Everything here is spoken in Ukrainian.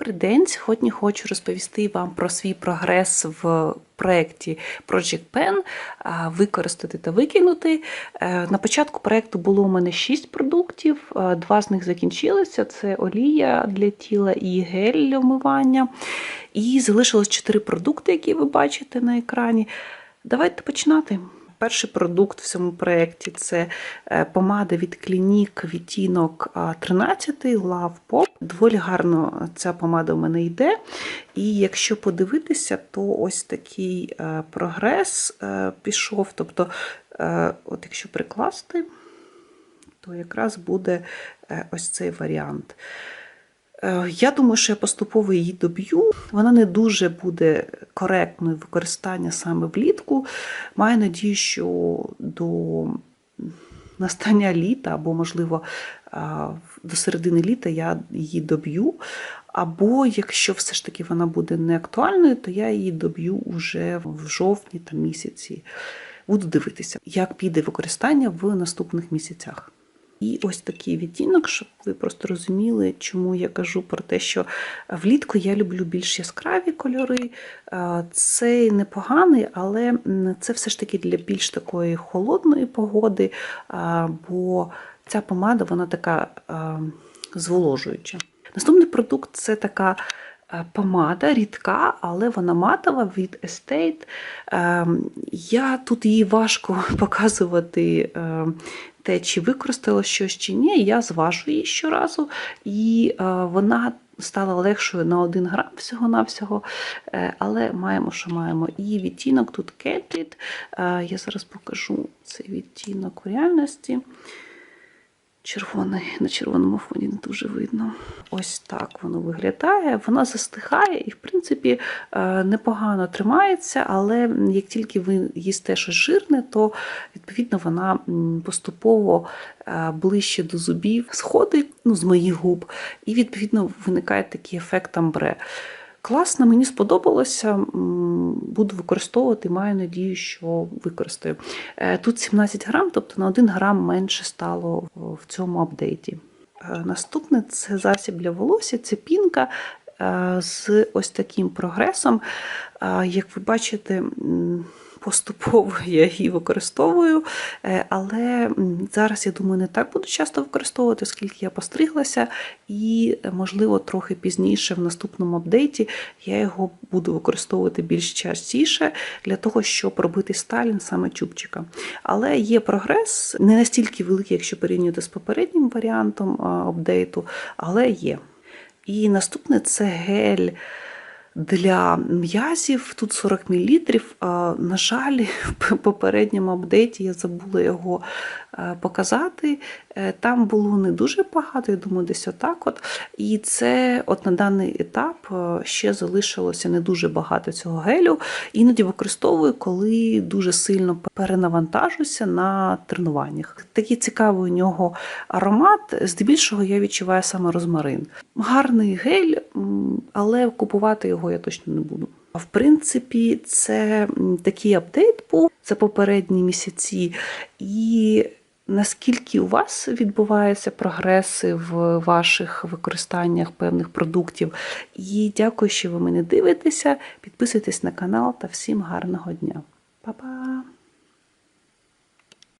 Добрий день. Сьогодні хочу розповісти вам про свій прогрес в проєкті Project Pen використати та викинути. Е, На початку проєкту було у мене 6 продуктів, е, два з них закінчилися: це олія для тіла і гель для вмивання. І залишилось 4 продукти, які ви бачите на екрані. Давайте починати. Перший продукт в цьому проєкті це е, помада від Clinique відтінок 13 Love Pop. Доволі гарно ця помада в мене йде. І якщо подивитися, то ось такий е, прогрес е, пішов. Тобто, от якщо прикласти, то якраз буде ось цей варіант. Е, Я думаю, що я поступово її доб'ю. Вона не дуже буде коректною використання саме влітку. Маю надію, що до настання літа, або, можливо, до середини літа я її доб'ю. Або якщо все ж таки вона буде не актуальною, то я її доб'ю вже в жовтні та місяці. Буду дивитися, як піде використання в наступних місяцях. І ось такий відтінок, щоб ви просто розуміли, чому я кажу про те, що влітку я люблю більш яскраві кольори. Е, Це непоганий, але це все ж таки для більш такої холодної погоди, бо ця помада вона така зволожуюча. Наступний продукт це така. Помада рідка, але вона матова від Estate. Ем, Я тут її важко показувати ем, те, чи використала щось чи ні. Я зважу її щоразу, і е, вона стала легшою на 1 грам всього-навсього. Е, Але маємо, що маємо. І відтінок тут. Е, Я зараз покажу цей відтінок у реальності. Червоний на червоному фоні не дуже видно. Ось так воно виглядає. Вона застигає і, в принципі, е, непогано тримається, але як тільки ви їсте щось жирне, то відповідно вона поступово е, ближче до зубів сходить ну, з моїх губ, і відповідно виникає такий ефект амбре. Класно, мені сподобалося. Буду використовувати, маю надію, що використаю. Е, Тут 17 грам, тобто на 1 грам менше стало в цьому апдейті. Е, Наступне це засіб для волосся, це пінка з ось таким прогресом. Е, Як ви бачите, поступово я її використовую, е, але зараз, я думаю, не так буду часто використовувати, оскільки я постриглася, і, е, можливо, трохи пізніше в наступному апдейті я його буду використовувати більш частіше для того, щоб робити стайлінг саме чубчика. Але є прогрес, не настільки великий, якщо порівнювати з попереднім варіантом апдейту, але є. І наступне це гель для м'язів. Тут 40 мл. На жаль, в попередньому апдейті я забула його е, показати. Е, Там було не дуже багато, я думаю, десь отак. от. І це от на даний етап е, ще залишилося не дуже багато цього гелю. Іноді використовую, коли дуже сильно перенавантажуся на тренуваннях. Такий цікавий у нього аромат. Здебільшого я відчуваю саме розмарин. Гарний гель, але купувати його я точно не буду. А В принципі, це такий апдейт був за попередні місяці, і наскільки у вас відбуваються прогреси в ваших використаннях певних продуктів. І дякую, що ви мене дивитеся. Підписуйтесь на канал та всім гарного дня. Па-па!